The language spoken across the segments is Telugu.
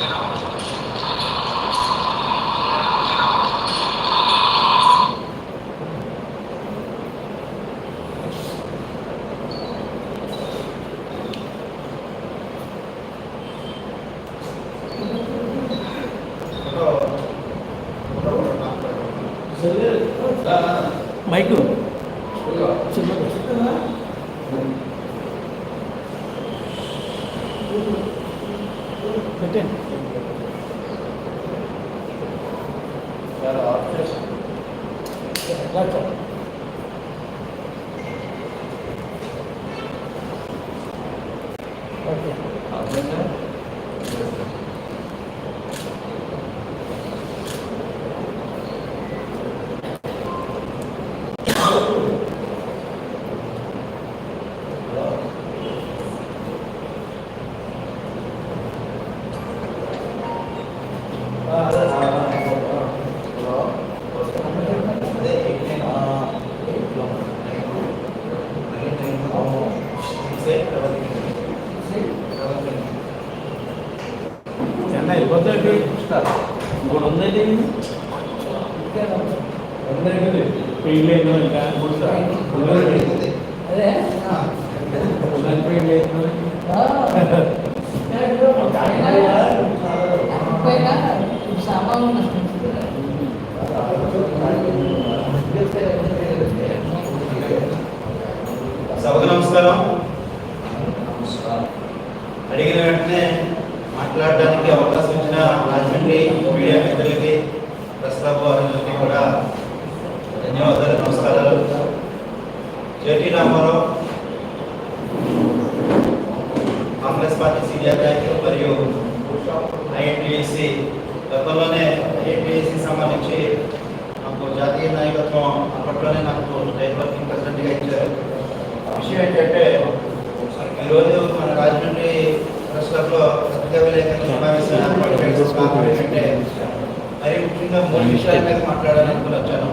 మైకు పైన సామాన్లు సభకు నమస్కారం. అడిగిన వెంటనే మాట్లాడడానికి అవకాశం ఇచ్చిన రాజమండ్రి మీడియా మిత్రులకి ప్రస్తావ కూడా ధన్యవాదాలు నమస్కారాలు JT Ramarao Congress party senior నాయకులు మరియు ఐఎన్టీఎస్సి గతంలోనే ఐఎన్టీఎస్సి సంబంధించి నాకు జాతీయ నాయకత్వం అప్పట్లోనే నాకు స్టేట్ వర్కింగ్ ప్రెసిడెంట్గా ఇచ్చారు విషయం ఏంటంటే ఈరోజు మన రాజమండ్రి ప్రెస్ క్లబ్లో పత్రికా విలేకరుల సమావేశం ఏర్పాటు చేయడం కారణం ఏంటంటే మరి ముఖ్యంగా మూడు విషయాల మీద మాట్లాడాలని అనుకుని వచ్చాను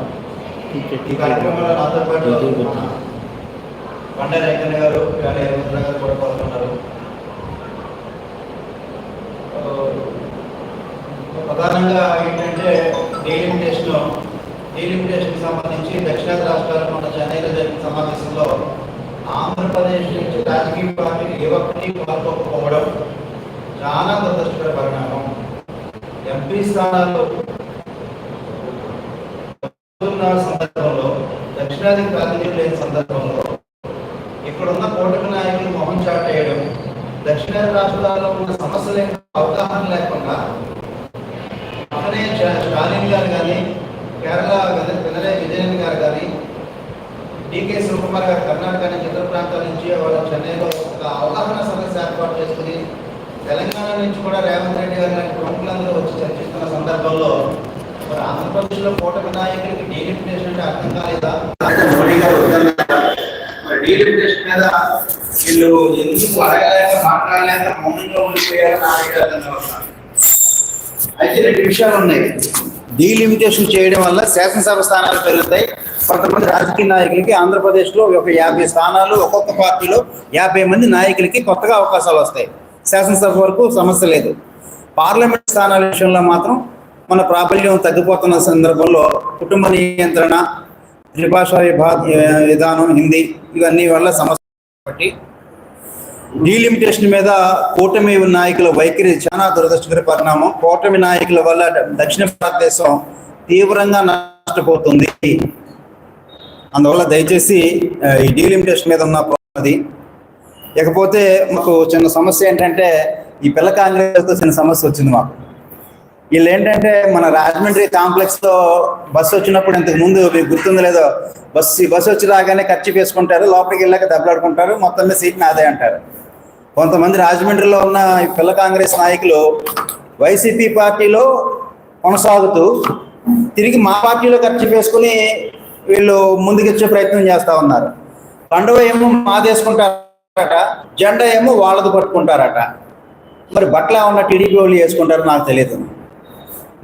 ఈ కార్యక్రమంలో నాతో పాటు కొండ రేఖన్ గారు గారు కూడా పాల్గొన్నారు. ప్రధానంగా ఏంటంటే డీలిమిటేషన్ డీలిమిటేషన్ సంబంధించి దక్షిణాది రాష్ట్రాలకు ఉన్న చెన్నైలో జరిగిన సమావేశంలో ఆంధ్రప్రదేశ్ నుంచి రాజకీయ పార్టీలు ఏ ఒక్కటి పాల్గొకపోవడం చాలా దురదృష్టకర పరిణామం. ఎంపీ స్థానాలు ఉన్న సందర్భంలో దక్షిణాది ప్రాతినిధ్యం లేని సందర్భంలో ఇక్కడున్న కూటమి నాయకులు మొహం చాటేయడం దక్షిణాది రాష్ట్రాల్లో ఉన్న సమస్యల అవగాహన లేకుండా అతనే స్టాలిన్ గారు కానీ కేరళ విన- విజయన్ గారు కానీ డికే శివకుమార్ గారు కర్ణాటక నుంచి ఇతర ప్రాంతాల నుంచి వాళ్ళ చెన్నైలో ఒక అవగాహన సమస్య ఏర్పాటు చేసుకుని తెలంగాణ నుంచి కూడా రేవంత్ రెడ్డి గారు లాంటి ప్రముఖులందరూ వచ్చి చర్చిస్తున్న సందర్భంలో మరి ఆంధ్రప్రదేశ్లో కోట నాయకులకి డీలిమిటేషన్ అంటే అర్థం కాలేదా? మోడీ గారు మరి డీలిమిటేషన్ మీద వీళ్ళు ఎందుకు అడగలేక మాట్లాడలేక మౌనంగా ఉండిపోయారు అయితే రెండు విషయాలు ఉన్నాయి. డీలిమిటేషన్ చేయడం వల్ల శాసనసభ స్థానాలు పెరుగుతాయి. కొంతమంది రాజకీయ నాయకులకి ఆంధ్రప్రదేశ్లో ఒక యాభై స్థానాలు ఒక్కొక్క పార్టీలో యాభై మంది నాయకులకి కొత్తగా అవకాశాలు వస్తాయి. శాసనసభ వరకు సమస్య లేదు. పార్లమెంట్ స్థానాల విషయంలో మాత్రం మన ప్రాబల్యం తగ్గిపోతున్న సందర్భంలో కుటుంబ నియంత్రణ త్రిభాషా విభా విధానం హిందీ ఇవన్నీ వల్ల సమస్య కాబట్టి డీలిమిటేషన్ మీద కూటమి నాయకుల వైఖరి చాలా దురదృష్టకర పరిణామం. కూటమి నాయకుల వల్ల దక్షిణ భారతదేశం తీవ్రంగా నష్టపోతుంది. అందువల్ల దయచేసి ఈ డీలిమిటేషన్ మీద ఉన్న అది ఇకపోతే మాకు చిన్న సమస్య ఏంటంటే ఈ పిల్ల కాంగ్రెస్తో చిన్న సమస్య వచ్చింది మాకు. వీళ్ళు ఏంటంటే మన రాజమండ్రి కాంప్లెక్స్లో బస్సు వచ్చినప్పుడు ఇంతకు ముందు మీకు గుర్తుందో లేదో బస్సు బస్సు వచ్చి రాగానే ఖర్చు వేసుకుంటారు లోపలికి వెళ్ళాక దెబ్బలాడుకుంటారు మొత్తం మీద సీట్ నాదే అంటారు. కొంతమంది రాజమండ్రిలో ఉన్న ఈ పిల్ల కాంగ్రెస్ నాయకులు వైసీపీ పార్టీలో కొనసాగుతూ తిరిగి మా పార్టీలో ఖర్చు వేసుకుని వీళ్ళు ముందుకొచ్చే ప్రయత్నం చేస్తా ఉన్నారు. పండుగ ఏమో మాదేసుకుంటారట జెండా ఏమో వాళ్ళది పట్టుకుంటారట. మరి బట్టలు ఏమన్నా టీడీపీ వాళ్ళు వేసుకుంటారో నాకు తెలియదు.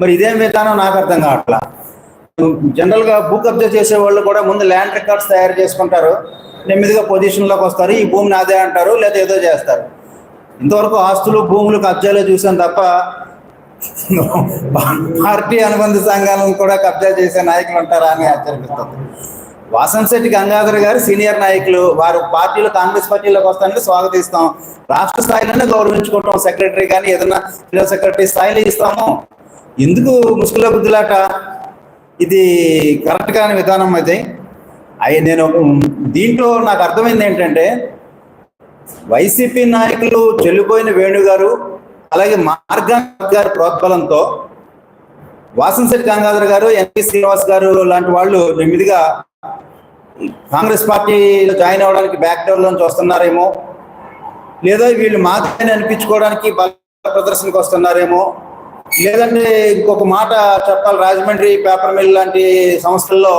మరి ఇదేం విధానం నాకు అర్థం కావట్లా? జనరల్గా భూ కబ్జా చేసే వాళ్ళు కూడా ముందు ల్యాండ్ రికార్డ్స్ తయారు చేసుకుంటారు. నెమ్మదిగా పొజిషన్లోకి వస్తారు. ఈ భూమి నాదే అంటారు లేదా ఏదో చేస్తారు. ఇంతవరకు ఆస్తులు భూములు కబ్జాలో చూసాం తప్ప పార్టీ అనుబంధ సంఘాలను కూడా కబ్జా చేసే నాయకులు ఉంటారా అని ఆశ్చర్యపిస్తుంది వాసంశెట్టి గంగాధర్ గారు సీనియర్ నాయకులు. వారు పార్టీలో కాంగ్రెస్ పార్టీలోకి వస్తానంటే స్వాగతిస్తాం. రాష్ట్ర స్థాయిలోనే గౌరవించుకుంటాం. సెక్రటరీ కానీ ఏదైనా సెక్రటరీ స్థాయిలో ఇస్తాము. ఎందుకు ముసుగుల బుద్ధులాట? ఇది కరెక్ట్ కాని విధానం అయితే. అయి నేను దీంట్లో నాకు అర్థమైంది ఏంటంటే వైసీపీ నాయకులు చెల్లిపోయిన వేణు గారు అలాగే మార్గాన్ గారి ప్రోద్బలంతో వాసంశెట్టి గంగాధర్ గారు ఎన్వి శ్రీనివాస్ గారు లాంటి వాళ్ళు నెమ్మదిగా కాంగ్రెస్ పార్టీలో జాయిన్ అవ్వడానికి బ్యాక్ డోర్ వస్తున్నారేమో లేదా వీళ్ళు మాత్రమే అనిపించుకోవడానికి బల ప్రదర్శనకు వస్తున్నారేమో లేదంటే ఇంకొక మాట చెప్పాలి. రాజమండ్రి పేపర్ మిల్ లాంటి సంస్థల్లో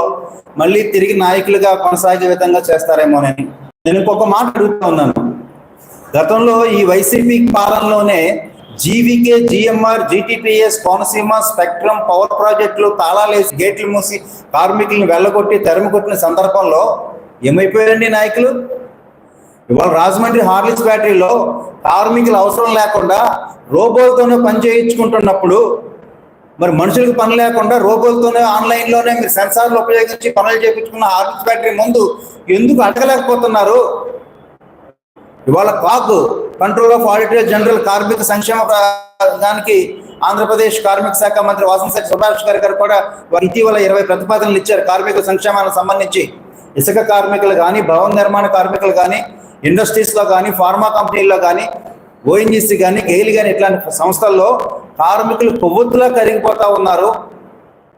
మళ్ళీ తిరిగి నాయకులుగా కొనసాగే విధంగా చేస్తారేమోనని నేను ఇంకొక మాట అడుగుతా ఉన్నాను. గతంలో ఈ YCP పాలనలోనే GVK GMR GTPS Konaseema spectrum power ప్రాజెక్టులు తాళాలేసి గేట్లు మూసి కార్మికులను వెళ్ళగొట్టి తరిమి కొట్టిన సందర్భంలో ఏమైపోయారండి నాయకులు? ఇవాళ రాజమండ్రి హార్లిక్స్ బ్యాటరీలో కార్మికులు అవసరం లేకుండా రోబోలతోనే పని చేయించుకుంటున్నప్పుడు మరి మనుషులకు పని లేకుండా రోబోలతోనే ఆన్లైన్లోనే మీరు సెన్సార్లు ఉపయోగించి పనులు చేయించుకున్న హార్లిక్స్ బ్యాటరీ ముందు ఎందుకు అడగలేకపోతున్నారు? ఇవాళ CAG control of auditor general కార్మిక సంక్షేమ దానికి ఆంధ్రప్రదేశ్ కార్మిక శాఖ మంత్రి వాసంశెట్టి సుభాష్ గారి గారు కూడా ఇటీవల ఇరవై ప్రతిపాదనలు ఇచ్చారు కార్మిక సంక్షేమానికి సంబంధించి. ఇసుక కార్మికులు కానీ భవన నిర్మాణ కార్మికులు కానీ ఇండస్ట్రీస్లో కానీ ఫార్మా కంపెనీల్లో కానీ ఓఎన్జీసీ కానీ గెయిల్ కానీ ఇట్లాంటి సంస్థల్లో కార్మికులు కొవ్వొత్తులా కరిగిపోతూ ఉన్నారు.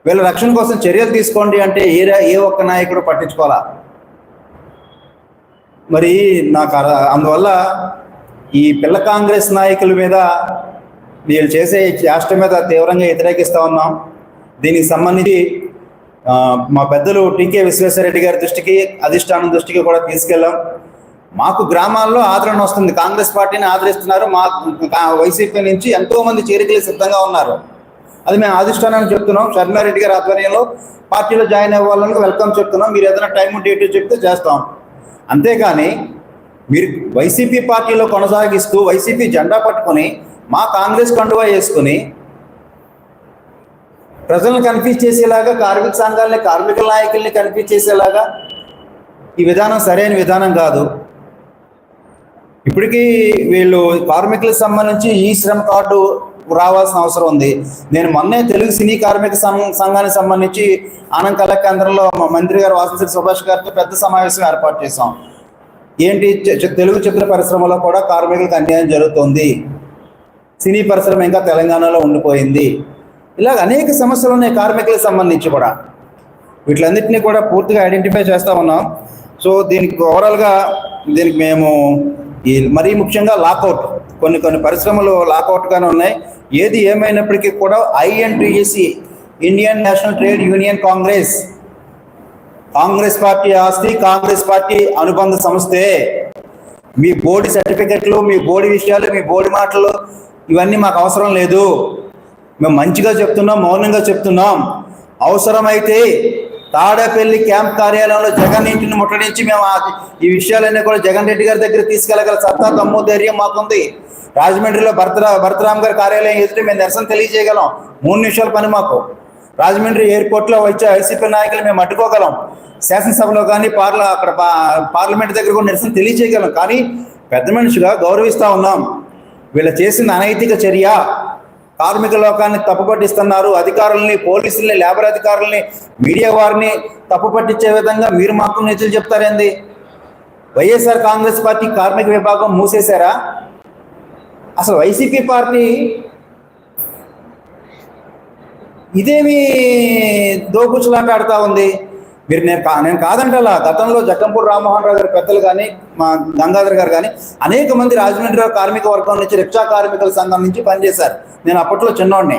వీళ్ళ రక్షణ కోసం చర్యలు తీసుకోండి అంటే ఏ ఏ ఒక్క నాయకుడు పట్టించుకోవాలా? మరి నాకు అందువల్ల ఈ పిల్ల కాంగ్రెస్ నాయకుల మీద వీళ్ళు చేసే చేష్ట మీద తీవ్రంగా వ్యతిరేకిస్తూ ఉన్నాం. దీనికి సంబంధించి మా పెద్దలు టీకే విశ్వేశ్వరరెడ్డి గారి దృష్టికి అధిష్టానం దృష్టికి కూడా తీసుకెళ్ళాం. మాకు గ్రామాల్లో ఆదరణ వస్తుంది. కాంగ్రెస్ పార్టీని ఆదరిస్తున్నారు. మా వైసీపీ నుంచి ఎంతో మంది చేరికలు సిద్ధంగా ఉన్నారు. అది మేము అధిష్టానానికి చెప్తున్నాం. షర్మారెడ్డి గారి ఆధ్వర్యంలో పార్టీలో జాయిన్ అవ్వాలని వెల్కమ్ చెప్తున్నాం. మీరు ఏదైనా టైం డేట్ చెప్తే చేస్తాం. అంతేకాని మీరు వైసీపీ పార్టీలో కొనసాగిస్తూ వైసీపీ జెండా పట్టుకొని మా కాంగ్రెస్ కండువా వేసుకుని ప్రజలను కన్ఫ్యూజ్ చేసేలాగా కార్మిక సంఘాలని కార్మిక నాయకుల్ని కన్ఫ్యూజ్ చేసేలాగా ఈ విధానం సరైన విధానం కాదు. ఇప్పటికీ వీళ్ళు కార్మికులకు సంబంధించి ఈ శ్రమ కార్డు రావాల్సిన అవసరం ఉంది. నేను మొన్నే తెలుగు సినీ కార్మిక సంఘానికి సంబంధించి ఆనంద్ కళా కేంద్రంలో మా మంత్రి గారు వాసంశ్రీ సుభాష్ గారితో పెద్ద సమావేశం ఏర్పాటు చేశాం. ఏంటి తెలుగు చిత్ర పరిశ్రమలో కూడా కార్మికులకు అన్యాయం జరుగుతుంది. సినీ పరిశ్రమ ఇంకా తెలంగాణలో ఉండిపోయింది. ఇలాగ అనేక సమస్యలు ఉన్నాయి కార్మికులకు సంబంధించి కూడా. వీటిలన్నింటినీ కూడా పూర్తిగా ఐడెంటిఫై చేస్తా ఉన్నాం. సో దీనికి ఓవరాల్గా దీనికి మేము ఈ మరీ ముఖ్యంగా లాకౌట్. కొన్ని కొన్ని పరిశ్రమలు లాకౌట్గానే ఉన్నాయి. ఏది ఏమైనప్పటికీ కూడా INTSC Indian National Trade Union Congress. Congress party ఆస్తి కాంగ్రెస్ పార్టీ అనుబంధ సంస్థే. మీ బోర్డు సర్టిఫికెట్లు మీ బోర్డు విషయాలు మీ బోర్డు మాటలు ఇవన్నీ మాకు అవసరం లేదు. మేము మంచిగా చెప్తున్నాం మౌనంగా చెప్తున్నాం. అవసరమైతే తాడేపల్లి క్యాంప్ కార్యాలయంలో జగన్ ఇంటిని ముట్టడించి మేము ఈ విషయాలన్నీ కూడా జగన్ రెడ్డి గారి దగ్గర తీసుకెళ్ళగల సత్తా తమ్ము ధైర్యం మాకుంది. రాజమండ్రిలో భరతరా భరతరామ్ గారి కార్యాలయం ఎదుట మేము నిరసన తెలియజేయగలం. మూడు నిమిషాల పని మాకు. రాజమండ్రి ఎయిర్పోర్ట్లో వచ్చే వైసీపీ నాయకులు మేము అడ్డుకోగలం. శాసనసభలో కానీ పార్ల అక్కడ పా- పార్లమెంట్ దగ్గర కూడా నిరసన తెలియజేయగలం. కానీ పెద్ద మనిషిగా గౌరవిస్తా ఉన్నాం. వీళ్ళు చేసిన అనైతిక చర్య కార్మిక లోకాన్ని తప్పుపట్టిస్తున్నారు. అధికారుల్ని పోలీసుల్ని లేబర్ అధికారుల్ని మీడియా వారిని తప్పుపట్టించే విధంగా మీరు మాకు నిధులు చెప్తారేంది? వైఎస్ఆర్ కాంగ్రెస్ పార్టీ కార్మిక విభాగం మూసేశారా? అసలు వైసీపీ పార్టీ ఇదేమి దోపుచులాట ఆడుతూ ఉంది. మీరు నేను కా నేను కాదంటలా గతంలో జక్కంపూడి రామ్మోహన్ రావు గారి పెద్దలు కానీ మా గంగాధర్ గారు కానీ అనేక మంది రాజమండ్రిలో కార్మిక వర్గం నుంచి రిక్షా కార్మికుల సంఘం నుంచి పనిచేశారు. నేను అప్పట్లో చిన్నవాడిని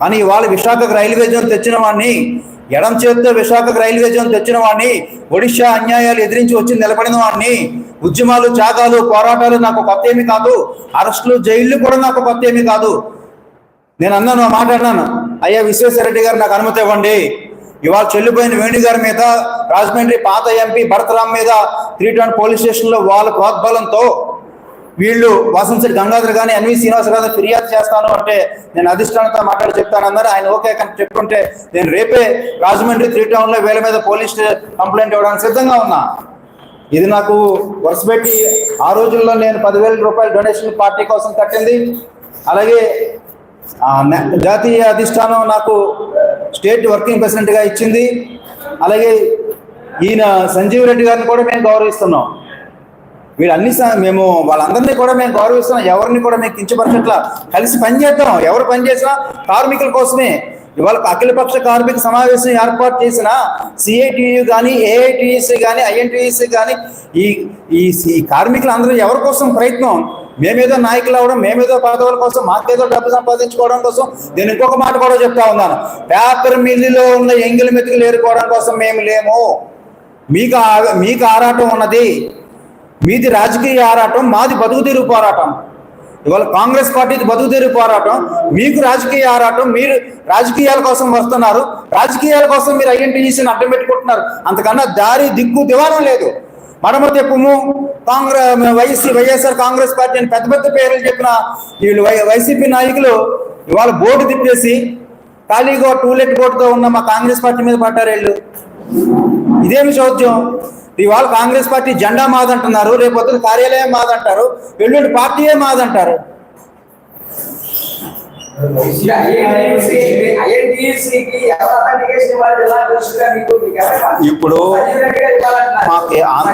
కానీ ఇవాళ విశాఖకు రైల్వే జోన్ తెచ్చిన వాడిని ఎడం చేత్తో విశాఖకు రైల్వే జోన్ తెచ్చిన వాడిని ఒడిశా అన్యాయాలు ఎదిరించి వచ్చి నిలబడిన వాడిని ఉద్యమాలు త్యాగాలు పోరాటాలు నాకు కొత్త ఏమి కాదు. అరెస్టులు జైళ్ళు కూడా నాకు కొత్త ఏమి కాదు. నేను అన్నాను మాట్లాడినాను మాట అన్నాను అయ్యా విశ్వేశ్వరరెడ్డి గారు నాకు అనుమతి ఇవ్వండి. ఇవాళ చెల్లిపోయిన వేణు గారి మీద రాజమండ్రి పాత ఎంపీ భరతరామ్ మీద త్రీ టౌన్ పోలీస్ స్టేషన్లో వాళ్ళ ప్రోద్బలంతో వీళ్ళు వాసంశెట్టి గంగాధర్ కానీ ఎన్వి శ్రీనివాసరావు గారు ఫిర్యాదు చేస్తాను అంటే నేను అధిష్టానంతో మాట్లాడి చెప్తాను అన్నారు ఆయన ఓకే కానీ చెప్పుకుంటే నేను రేపే రాజమండ్రి త్రీ టౌన్లో వీళ్ళ మీద పోలీస్ కంప్లైంట్ ఇవ్వడానికి సిద్ధంగా ఉన్నా. ఇది నాకు వరుస పెట్టి ఆ రోజుల్లో నేను పదివేల రూపాయల డొనేషన్ పార్టీ కోసం కట్టింది. అలాగే జాతీయ అధిష్టానం నాకు స్టేట్ వర్కింగ్ ప్రెసిడెంట్గా ఇచ్చింది. అలాగే ఈయన సంజీవ్ రెడ్డి గారిని కూడా మేము గౌరవిస్తున్నాం. వీళ్ళన్ని స- మేము వాళ్ళందరినీ కూడా మేము గౌరవిస్తున్నాం. ఎవరిని కూడా మేము కించపరచట్లా. కలిసి పనిచేద్దాం ఎవరు పనిచేసినా కార్మికుల కోసమే. ఇవాళ అఖిలపక్ష కార్మిక సమావేశం ఏర్పాటు చేసిన సిఐటియు కానీ ఏఐటిసి కానీ ఐఎన్టీసీ కానీ ఈ ఈ ఈ కార్మికులందరూ ఎవరి కోసం ప్రయత్నం? మేమేదో నాయకులు అవడం మేమేదో పదవుల కోసం మాకేదో డబ్బు సంపాదించుకోవడం కోసం నేను ఇంకొక మాట కూడా చెప్తా ఉన్నాను. పేపర్ మిల్లులో ఉన్న ఎంగిలి మెతుకులు ఏరుకోవడం కోసం మేము లేము. మీకు ఆ- మీకు ఆరాటం ఉన్నది. మీది రాజకీయ ఆరాటం మాది బతుకుతీరు పోరాటం. ఇవాళ కాంగ్రెస్ పార్టీది బతుకుతీరు పోరాటం. మీకు రాజకీయ ఆరాటం మీరు రాజకీయాల కోసం వస్తున్నారు. రాజకీయాల కోసం మీరు ఐఎన్టీసీని అడ్డం పెట్టుకుంటున్నారు. అంతకన్నా దారి దిక్కు దివానం లేదు. మడమ తెప్పుము కాంగ్రెస్ వైసీ వైఎస్ఆర్ కాంగ్రెస్ పార్టీ అని పెద్ద పెద్ద పేర్లు చెప్పిన వీళ్ళు వై వైసీపీ నాయకులు ఇవాళ బోర్డు తిప్పేసి ఖాళీగా టూలెట్ బోర్డుతో ఉన్న మా కాంగ్రెస్ పార్టీ మీద పడ్డారు వీళ్ళు. ఇదేమి చౌద్యం ఇవాళ కాంగ్రెస్ పార్టీ జెండా మాదంటున్నారు రేపు కార్యాలయం మాదంటారు ఎల్లుండి పార్టీయే మాదంటారు ఐఎన్టీసీకి ఎవరు అథెంటికేషన్ ఇవ్వాలి ఎలా తెలుసుగా మీకు మీకు ఎవరు ఇప్పుడు. మాకు అది.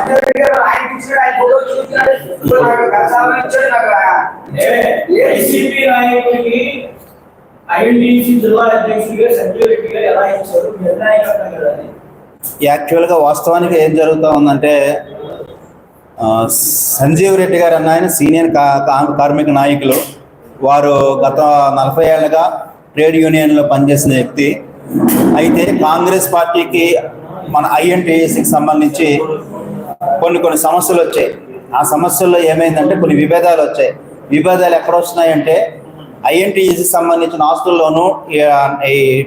యాక్చువల్గా వాస్తవానికి ఏం జరుగుతూ ఉందంటే సంజీవ్ రెడ్డి గారు అన్న ఆయన సీనియర్ కార్మిక నాయకులు. వారు గత నలభై ఏళ్ళగా ట్రేడ్ యూనియన్లో పనిచేసిన వ్యక్తి. అయితే కాంగ్రెస్ పార్టీకి మన ఐఎన్టీఎస్కి సంబంధించి కొన్ని కొన్ని సమస్యలు వచ్చాయి. ఆ సమస్యల్లో ఏమైందంటే కొన్ని విభేదాలు వచ్చాయి. విభేదాలు ఎక్కడ వస్తున్నాయంటే ఐఎన్టీఎస్కి సంబంధించిన ఆస్తుల్లోనూ ఈ-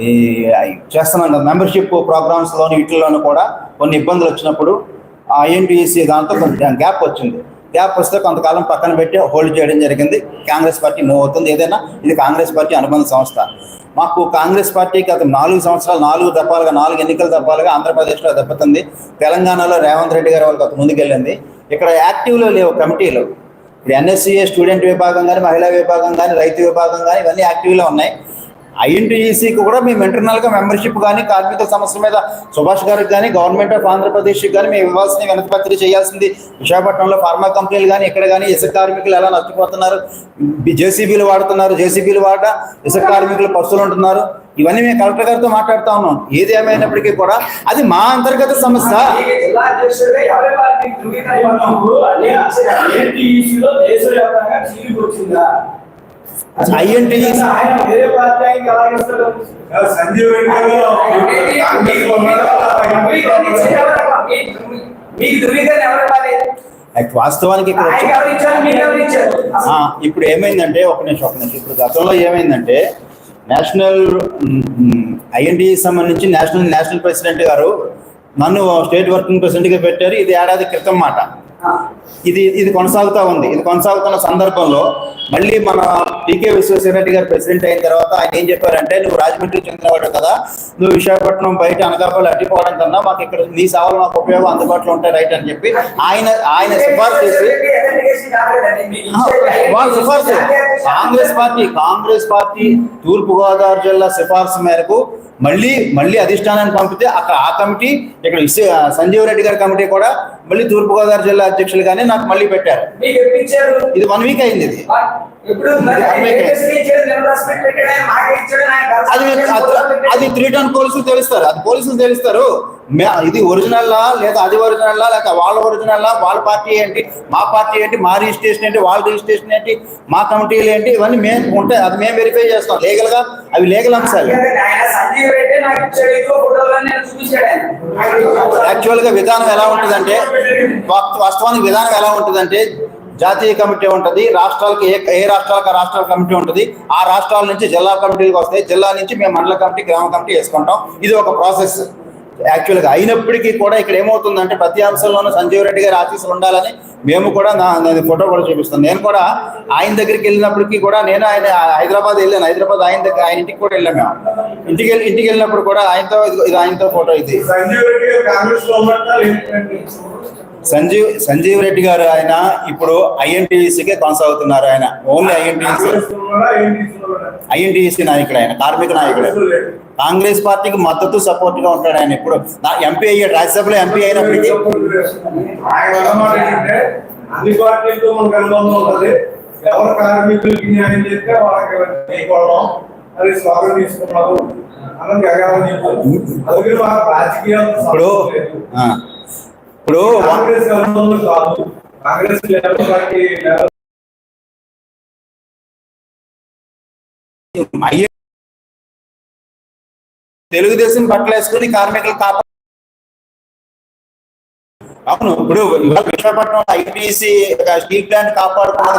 ఈ- చేస్తున్న మెంబర్షిప్ ప్రోగ్రామ్స్లోను వీటిల్లోనూ కూడా కొన్ని ఇబ్బందులు వచ్చినప్పుడు ఆ ఐఎన్టీఎస్సీ దాంతో కొంచెం గ్యాప్ వచ్చింది. గ్యాప్ వస్తే కొంతకాలం పక్కన పెట్టి హోల్డ్ చేయడం జరిగింది. కాంగ్రెస్ పార్టీ మూవ్ అవుతుంది. ఏదైనా ఇది కాంగ్రెస్ పార్టీ అనుబంధ సంస్థ. మాకు కాంగ్రెస్ పార్టీకి గత నాలుగు సంవత్సరాలు నాలుగు దఫాలుగా నాలుగు ఎన్నికల దఫాలుగా ఆంధ్రప్రదేశ్లో దెబ్బతుంది. తెలంగాణలో రేవంత్ రెడ్డి గారు వాళ్ళకి ముందుకెళ్ళింది. ఇక్కడ యాక్టివ్లో లేవు కమిటీలు. ఇప్పుడు ఎన్ఎస్సీఏ స్టూడెంట్ విభాగం కానీ మహిళా విభాగం కానీ రైతు విభాగం కానీ ఇవన్నీ యాక్టివ్లో ఉన్నాయి. ఐఎన్టీఈసీకి కూడా మేము ఇంటర్నల్గా మెంబర్షిప్ కానీ కార్మిక సమస్యల మీద సుభాష్ గారికి కానీ గవర్నమెంట్ ఆఫ్ ఆంధ్రప్రదేశ్కి కానీ మేము ఇవ్వాల్సిన వెనకపత్రి చేయాల్సింది. విశాఖపట్నంలో ఫార్మా కంపెనీలు కానీ ఇక్కడ కానీ ఇసుక కార్మికులు ఎలా నష్టపోతున్నారు జేసీబీలు వాడుతున్నారు జేసీబీలు వాడ ఇసుక కార్మికులు పర్సులు ఉంటున్నారు. ఇవన్నీ మేము కలెక్టర్ గారితో మాట్లాడుతా ఉన్నాం. ఏది ఏమైనప్పటికీ కూడా అది మా అంతర్గత సమస్య. ఇవ్వాలి? వాస్తవానికి ఇక్కడ ఇప్పుడు ఏమైందంటే ఒక నిమిషం ఒక నిమిషం. ఇప్పుడు గతంలో ఏమైందంటే నేషనల్ ఐఎన్డి సంబంధించి నేషనల్ నేషనల్ ప్రెసిడెంట్ గారు నన్ను స్టేట్ వర్కింగ్ ప్రెసిడెంట్గా పెట్టారు. ఇది ఏడాది క్రితం మాట. ఇది ఇది కొనసాగుతూ ఉంది. ఇది కొనసాగుతున్న సందర్భంలో మళ్ళీ మన టీకే విశ్వేశ్వరరెడ్డి గారు ప్రెసిడెంట్ అయిన తర్వాత ఆయన ఏం చెప్పారంటే నువ్వు రాజమండ్రి చెందినవాడు కదా నువ్వు విశాఖపట్నం బయట అనకాపల్లి అడ్డిపోవడం కన్నా మాకు ఇక్కడ నీ సేవలు మాకు ఉపయోగం అందుబాటులో ఉంటాయి రైట్ అని చెప్పి ఆయన ఆయన సిఫార్సు చేసి వాళ్ళ సిఫార్సు కాంగ్రెస్ పార్టీ కాంగ్రెస్ పార్టీ తూర్పుగోదావరి జిల్లా సిఫార్సు మేరకు మళ్ళీ మళ్ళీ అధిష్టానాన్ని పంపితే అక్కడ ఆ కమిటీ ఇక్కడ విశ్వ- సంజీవ్ రెడ్డి గారి కమిటీ కూడా మళ్ళీ తూర్పు గోదావరి జిల్లా అధ్యక్షులుగానే నాకు మళ్ళీ పెట్టారు. ఇది వన్ వీక్ అయింది ఇది. అది అది- త్రీ టౌన్ పోలీసులు తెలుస్తారు. అది పోలీసులు తెలుస్తారు. ఇది ఒరిజినల్లా లేదా అది ఒరిజినల్లా లేక వాళ్ళ ఒరిజినల్లా వాళ్ళ పార్టీ ఏంటి మా పార్టీ ఏంటి మా రిజిస్ట్రేషన్ ఏంటి వాళ్ళ రిజిస్ట్రేషన్ ఏంటి మా కమిటీలు ఏంటి ఇవన్నీ మేము ఉంటాయి. అది మేము వెరిఫై చేస్తాం. లీగల్గా అవి లీగల్ అంశాలు. యాక్చువల్గా యాక్చువల్గా విధానం ఎలా ఉంటుందంటే వాస్తవానికి విధానం ఎలా ఉంటుందంటే జాతీయ కమిటీ ఉంటుంది రాష్ట్రాలకు ఏ ఏ రాష్ట్రాలకు రాష్ట్రాల కమిటీ ఉంటుంది ఆ రాష్ట్రాల నుంచి జిల్లా కమిటీలకు వస్తాయి జిల్లా నుంచి మేము మండల కమిటీ గ్రామ కమిటీ వేసుకుంటాం. ఇది ఒక ప్రాసెస్. యాక్చువల్గా అయినప్పటికీ కూడా ఇక్కడ ఏమవుతుందంటే ప్రతి అంశంలోనూ సంజీవ్ రెడ్డి గారి ఆఫీసులు ఉండాలని మేము కూడా నా ఫోటో కూడా చూపిస్తాను నేను కూడా ఆయన దగ్గరికి వెళ్ళినప్పటికీ కూడా నేను ఆయన హైదరాబాద్ వెళ్ళాను. హైదరాబాద్ ఆయన దగ్గర ఆయన ఇంటికి కూడా వెళ్ళాం మేము. ఇంటికి వెళ్ళి ఇంటికి వెళ్ళినప్పుడు కూడా ఆయనతో ఇది ఆయనతో ఫోటో ఇది. సంజీవ్ సంజీవ్ రెడ్డి గారు ఆయన ఇప్పుడు ఐఎన్టీసీకే కొనసాగుతున్నారు ఆయన. Only INTUC. ఐఎన్టీసీ నాయకుడు ఆయన కార్మిక నాయకుడు. కాంగ్రెస్ పార్టీకి మద్దతు సపోర్ట్గా ఉంటాడు ఆయన ఇప్పుడు. ఎంపీ అయ్యాడు రాజ్యసభలో ఎంపీ అయినప్పటికీ. ఆయన అన్ని పార్టీలతో మనకు అనుబంధం ఎవరు కార్మికులకి న్యాయం చేస్తే వాళ్ళకి అది స్వాగతం అన్నది చెప్పారు రాజకీయాలు ఇప్పుడు కాంగ్రెస్ కాదు. Congress labour party labour Telugudesam బట్టలేసుకుని కార్మికులు కాపా అవును ఇప్పుడు విశాఖపట్నం ఐటీసీ స్టీల్ ప్లాంట్ కాపాడుకున్నది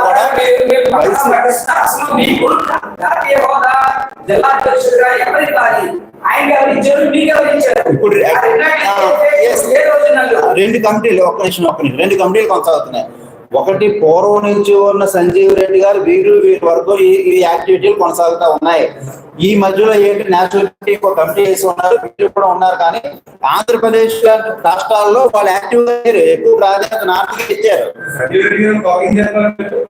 కూడా జిల్లా అధ్యక్షుడిగా ఎవరికి ఆయన మీకు ఇప్పుడు రెండు కమిటీలు ఒక్క నిమిషం ఒక్క నిమిషం. రెండు కమిటీలు కొనసాగుతున్నాయి. ఒకటి పూర్వం నుంచి ఉన్న సంజీవ్ రెడ్డి గారు వీరు వీరి వరకు ఈ ఈ యాక్టివిటీలు కొనసాగుతూ ఉన్నాయి. ఈ మధ్యలో ఏంటి? నేషనల్ కమిటీ ఒక కమిటీ వేసి ఉన్నారు వీళ్ళు కూడా ఉన్నారు. కానీ ఆంధ్రప్రదేశ్ రాష్ట్రాల్లో వాళ్ళు యాక్టివ్ అయ్యారు ఎక్కువ ప్రాధాన్యత నార్త్కి ఇచ్చారు సంజయ్ రెడ్డి గారు టాకింగ్ చేస్తారు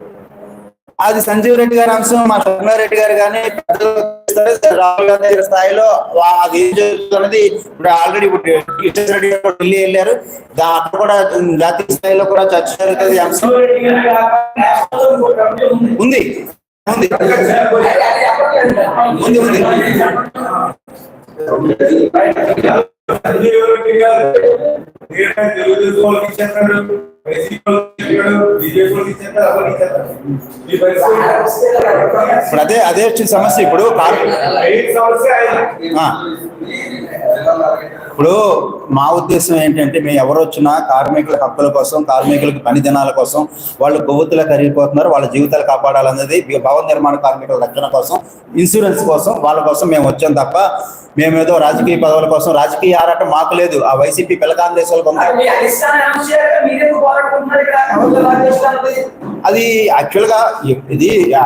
అది సంజీవ్ రెడ్డి గారి అంశం మా రెడ్డి గారు కానీ రాహుల్ గాంధీ గారి స్థాయిలో అది ఏం జరుగుతున్నది ఇప్పుడు ఆల్రెడీ ఇప్పుడు కిషన్ రెడ్డి గారు ఢిల్లీ వెళ్ళారు. అక్కడ కూడా జాతీయ స్థాయిలో కూడా చర్చ జరుగుతుంది అంశం. ఉంది. ఉంది. ఉంది ఉంది. ఉంది రెడ్డి గారు తెలుగుదేశం వాళ్ళకి ఇప్పుడు అదే అదే వచ్చిన సమస్య. ఇప్పుడు ఇప్పుడు మా ఉద్దేశం ఏంటంటే మేము ఎవరు వచ్చినా కార్మికుల హక్కుల కోసం కార్మికులకు పని దినాల కోసం వాళ్ళు కొవ్వొత్తులా కరిగిపోతున్నారు వాళ్ళ జీవితాలు కాపాడాలన్నది భవన నిర్మాణ కార్మికుల రక్షణ కోసం ఇన్సూరెన్స్ కోసం వాళ్ళ కోసం మేము వచ్చాం తప్ప మేమేదో రాజకీయ పదవుల కోసం రాజకీయ ఆరాటం మాకు లేదు. ఆ వైసీపీ పిల్ల కాంగ్రెస్ వాళ్ళకు అది యాక్చువల్గా ఇది ఆ,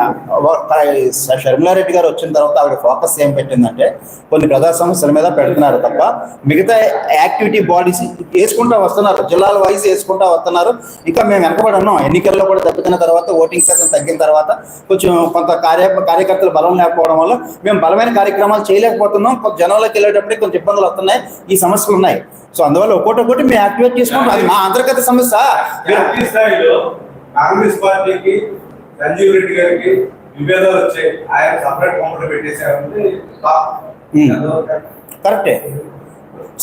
షర్మిలారెడ్డి గారు వచ్చిన తర్వాత ఆవిడ ఫోకస్ ఏం పెట్టిందంటే కొన్ని ప్రజా సమస్యల మీద పెడుతున్నారు తప్ప మిగతా యాక్టివిటీ బాడీస్ వేసుకుంటా వస్తున్నారు జిల్లాల వైజ్ వేసుకుంటా వస్తున్నారు. ఇంకా మేము వెనకబడి ఉన్నాం. ఎన్నికల్లో కూడా దెబ్బతిన్న తర్వాత ఓటింగ్ శాతం తగ్గిన తర్వాత కొంచెం కొంత కార్య కార్యకర్తలు బలం లేకపోవడం వల్ల మేము బలమైన కార్యక్రమాలు చేయలేకపోతున్నాం. కొంత జనంలోకి వెళ్ళేటప్పటికి కొంచెం ఇబ్బందులు వస్తున్నాయి. ఈ సమస్యలు ఉన్నాయి. సో అందువల్ల ఒక్కొక్కటి ఒకటి మేము యాక్టివేట్ చేసుకుంటాం. అది మా అంతర్గత సమస్య. కాంగ్రెస్ పార్టీకి సంజీవ్ రెడ్డి గారికి విభేదాలు వచ్చాయి. ఆయన సపరేట్ కౌంటర్ పెట్టేశారంటే కరెక్టే.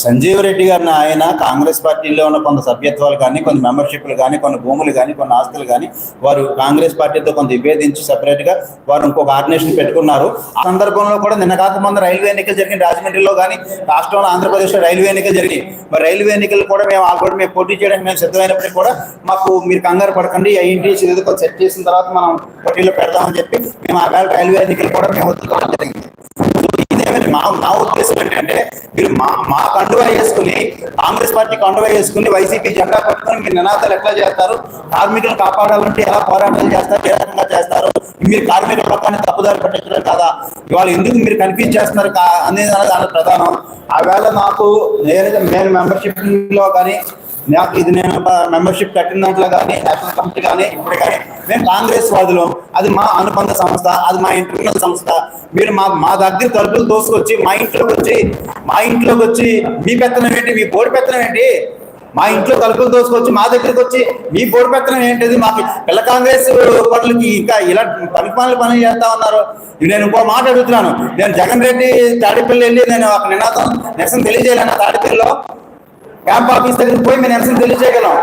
సంజీవ్ రెడ్డి గారిని ఆయన కాంగ్రెస్ పార్టీలో ఉన్న కొంత సభ్యత్వాలు కానీ కొన్ని మెంబర్షిప్లు కానీ కొన్ని భూములు కానీ కొన్ని ఆస్తులు కానీ వారు కాంగ్రెస్ పార్టీతో కొంత విభేదించి సపరేట్గా గా వారు ఇంకొక ఆర్డినేషన్ పెట్టుకున్నారు. ఆ సందర్భంలో కూడా నిన్న కాకముందు రైల్వే ఎన్నికలు జరిగిన రాజమండ్రిలో కానీ రాష్ట్రంలో ఆంధ్రప్రదేశ్లో రైల్వే ఎన్నికలు జరిగాయి మరి రైల్వే ఎన్నికలు కూడా మేము ఆల్రెడీ మేము పోటీ చేయడానికి మేము సిద్ధమైనప్పటికీ కూడా మాకు మీరు కంగారు పడకండి. ఏంటి ఏదో కొంచెం సెట్ చేసిన తర్వాత మనం పోటీలో పెడదామని చెప్పి మేము ఆ రైల్వే ఎన్నికలు కూడా మేము వదులుకోవడం జరిగింది. ఇదేమైనా మా మా ఉద్దేశం ఏంటంటే మీరు మా మా కండువా వేసుకుని కాంగ్రెస్ పార్టీ కండువా వేసుకుని వైసీపీ జెండా పట్టుకొని మీరు నినాదాలు ఎట్లా చేస్తారు? కార్మికులు కాపాడాలంటే ఎలా పోరాటాలు చేస్తారు? ఏ రకంగా చేస్తారు? మీరు కార్మికుల పక్కన తప్పుదారి పట్టించడం కదా? ఇవాళ ఎందుకు మీరు కన్ఫ్యూజ్ చేస్తున్నారు కా అనేది దాని ప్రధానం. ఆవేళ నాకు నేను నేను మెంబర్షిప్లో కానీ నాకు ఇది నేను మెంబర్షిప్ కట్టిన దాంట్లో కానీ నేషనల్ కమిటీ కానీ ఇప్పుడు కానీ మేము కాంగ్రెస్ వాదులు. అది మా అనుబంధ సంస్థ అది మా ఇంటర్నల్ సంస్థ. మీరు మా మా దగ్గర తలుపులు తోసుకొచ్చి మా ఇంట్లోకి వచ్చి మా ఇంట్లోకి వచ్చి మీ పెత్తనం ఏంటి మీ బోర్డు పెత్తనం ఏంటి? మా ఇంట్లో తలుపులు తోసుకొచ్చి మా దగ్గరికి వచ్చి మీ బోర్డు పెత్తనం ఏంటిది? మాకు పిల్ల కాంగ్రెస్ పనులకి ఇంకా ఇలా పని పనులు పని చేస్తా ఉన్నారు. నేను ఇంకో మాట అడుగుతున్నాను. నేను జగన్ రెడ్డి తాడిపల్లి వెళ్ళి నేను ఒక నినాదం నిరసన తెలియజేయాలన్న తాడిపల్లిలో. క్యాంప్ ఆఫీస్ దగ్గరికి పోయి మేము నిరసన తెలియజేయగలం.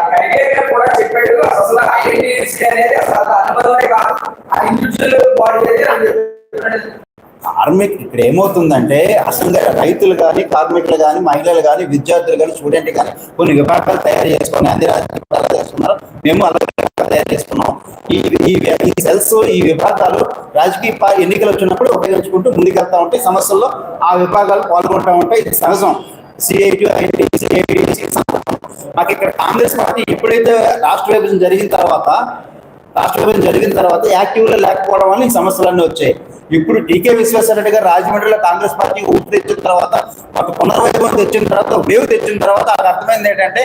కార్మిక్ ఇక్కడ ఏమవుతుందంటే అసలు రైతులు కానీ కార్మికులు కానీ మహిళలు కానీ విద్యార్థులు కానీ స్టూడెంట్ కానీ కొన్ని విభాగాలు తయారు చేసుకొని అన్ని రాజకీయ విభాగాలు చేసుకున్నారు మేము అలాగే తయారు చేసుకున్నాం ఈ ఈ సెల్స్ ఈ విభాగాలు రాజకీయ ఎన్నికలు వచ్చినప్పుడు ఉపయోగించుకుంటూ ముందుకెళ్తా ఉంటాయి. సమస్యల్లో ఆ విభాగాలు పాల్గొంటూ ఉంటాయి. ఇది సహజం. సిఐటి ఐటీ సిఐటి మాకు ఇక్కడ కాంగ్రెస్ పార్టీ ఎప్పుడైతే రాష్ట్ర విభజన జరిగిన తర్వాత రాష్ట్ర విభజన జరిగిన తర్వాత యాక్టివ్లో లేకపోవడం వల్ల ఈ సమస్యలన్నీ వచ్చాయి. ఇప్పుడు టీకే విశ్వేశ్వరరెడ్డి గారు రాజమండ్రిలో కాంగ్రెస్ పార్టీ ఊపి తెచ్చిన తర్వాత ఒక పునర్వైభవం తెచ్చిన తర్వాత వేవ్ తెచ్చిన తర్వాత అది అర్థమైంది ఏంటంటే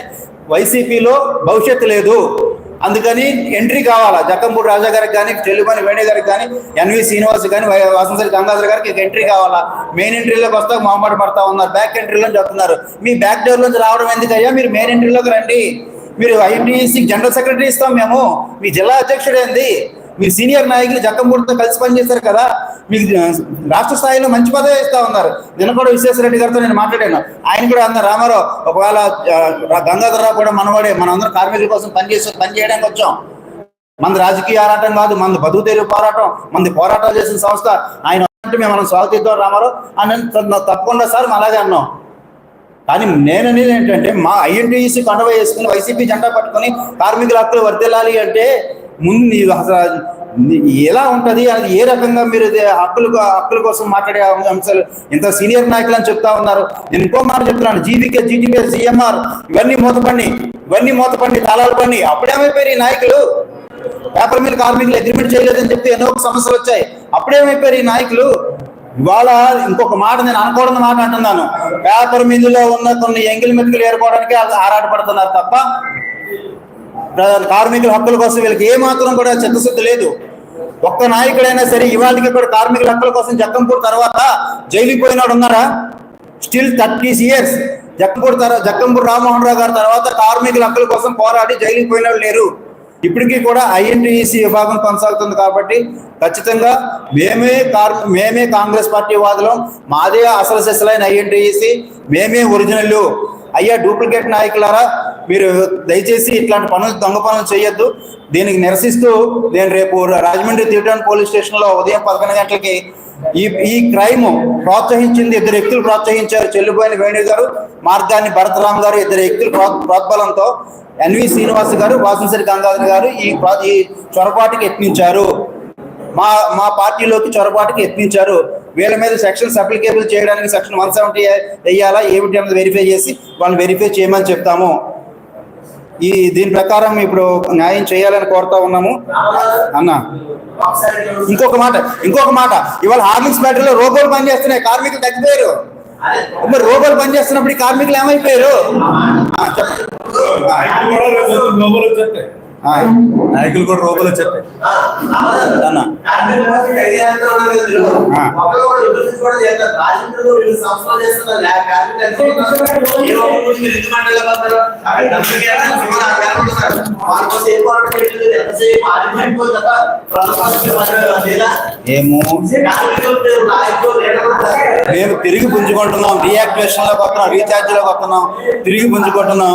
వైసీపీలో భవిష్యత్తు లేదు. అందుకని ఎంట్రీ కావాలా? జక్కంపూడి రాజా గారికి కానీ చెల్లిమని వేణి గారికి కానీ ఎన్వి శ్రీనివాస్ కానీ వసంతరి గంగాధర్ గారికి ఎంట్రీ కావాలా? మెయిన్ ఎంట్రీలోకి వస్తా మొహమ్మద్ పడతా ఉన్నారు. బ్యాక్ ఎంట్రీలో చెప్తున్నారు మీ బ్యాక్ డోర్ నుంచి రావడం ఎందుకయ్యా? మీరు మెయిన్ ఎంట్రీలోకి రండి. మీరు ఐఎండిసి జనరల్ సెక్రటరీ ఇస్తాం మేము. మీ జిల్లా అధ్యక్షుడు ఏంది? మీరు సీనియర్ నాయకులు జక్కంపూడితో కలిసి పనిచేశారు కదా. మీకు రాష్ట్ర స్థాయిలో మంచి పదవి ఇస్తా ఉన్నారు. నిన్న కూడా విశ్వేశ్వరరెడ్డి గారితో నేను మాట్లాడాను. ఆయన కూడా అన్నారు రామారావు ఒకవేళ గంగాధరరావు కూడా మనవాడే మనందరం కార్మికుల కోసం పనిచేసి పని చేయడానికి వచ్చాం. మంది రాజకీయ ఆరాటం కాదు మంది బతుకు తెరువు పోరాటం మంది పోరాటాలు చేసిన సంస్థ. ఆయన అంటే మేము మనం స్వాగతిద్దాం రామారావు. అని తప్పకుండా సార్ మేము అలాగే అన్నాం. కానీ నేను అనేది ఏంటంటే మా ఐఎన్టీసీ కండవ వేసుకుని వైసీపీ జెండా పట్టుకొని కార్మికుల హక్కులు వర్దిల్లాలి అంటే ముందు నీ అసలు నీ- ఎలా ఉంటది? అది ఏ రకంగా మీరు ఇది హక్కులు హక్కుల కోసం మాట్లాడే అంశాలు? ఇంత సీనియర్ నాయకులు అని చెప్తా ఉన్నారు. నేను ఇంకో మాట చెప్తున్నాను. జీవికే జీటీపీ సిఎంఆర్ ఇవన్నీ మూతపండి ఇవన్నీ మూతపండి తాళాలు పండి అప్పుడేమైపోయారు ఈ నాయకులు? పేపర్ మిల్ కార్మికులు అగ్రిమెంట్ చేయలేదని చెప్తే ఎన్నో సమస్యలు వచ్చాయి. అప్పుడేమైపోయారు ఈ నాయకులు? ఇవాళ ఇంకొక మాట నేను అనకూడని మాట అంటున్నాను. పేపర్ మిల్లులో ఉన్న కొన్ని ఎంగిల్ మెతుకులు ఏర్పడడానికి ఆరాటపడుతున్నారు తప్ప కార్మికుల హక్కుల కోసం వీళ్ళకి ఏమాత్రం కూడా చిత్తశుద్ధి లేదు. ఒక్క నాయకుడైనా సరే ఇవాళకి కూడా కార్మికుల హక్కుల కోసం జక్కంపూర్ తర్వాత జైలుకి పోయినాడు ఉన్నారా? స్టిల్ థర్టీ ఇయర్స్ జక్కంపూర్ తర్వాత జక్కంపూర్ రామ్మోహన్ రావు గారి తర్వాత కార్మికుల హక్కుల కోసం పోరాడి జైలుకి పోయిన వాళ్ళు లేరు. ఇప్పటికీ కూడా ఐఎన్టీఈసీ విభాగం కొనసాగుతుంది కాబట్టి ఖచ్చితంగా మేమే కార్ మేమే కాంగ్రెస్ పార్టీ వాదులం. మాదే అసలు సెసలైన ఐఎన్టీఈసీ. మేమే ఒరిజినల్ అయ్యా డూప్లికేట్ నాయకులారా మీరు దయచేసి ఇట్లాంటి పనులు దొంగ పనులు చేయొద్దు. దీనికి నిరసిస్తూ నేను రేపు రాజమండ్రి తిరుటాన్ పోలీస్ స్టేషన్లో ఉదయం పదకొండు గంటలకి ఈ ఈ క్రైమ్ ప్రోత్సహించింది ఇద్దరు వ్యక్తులు ప్రోత్సహించారు. చెల్లిపోయిన వేణు గారు మార్గాన్ని భరతరామ్ గారు ఇద్దరు వ్యక్తులు ప్రోత్బలంతో ఎన్వి శ్రీనివాస్ గారు వాసంసరి గంగాధర్ గారు ఈ ప్రో- ఈ చొరబాటుకి యత్నించారు. మా మా పార్టీలోకి చొరబాటుకి యత్నించారు. వీళ్ళ మీద సెక్షన్స్ అప్లికేబుల్ చేయడానికి సెక్షన్ వన్ సెవెంటీ వేయాలా ఏమిటి అన్నది వెరిఫై చేసి వాళ్ళని వెరిఫై చేయమని చెప్తాము. ఈ దీని ప్రకారం ఇప్పుడు న్యాయం చేయాలని కోరుతా ఉన్నాము. అన్న ఇంకొక మాట ఇంకొక మాట. ఇవాళ హార్లిక్స్ బ్యాటరీలో రోబోలు పనిచేస్తున్నాయి కార్మికులు తగ్గిపోయారు. మరి రోబోలు పనిచేస్తున్నప్పుడు కార్మికులు ఏమైపోయారు? చెప్పండి. నాయకులు కూడా రేపు పొద్దున్న అన్న మేము తిరిగి పుంజుకుంటున్నాం. రీయాక్టివేషన్లో కొత్తున్నాం రీఛార్జ్లో కొత్తున్నాం తిరిగి పుంజుకుంటున్నాం.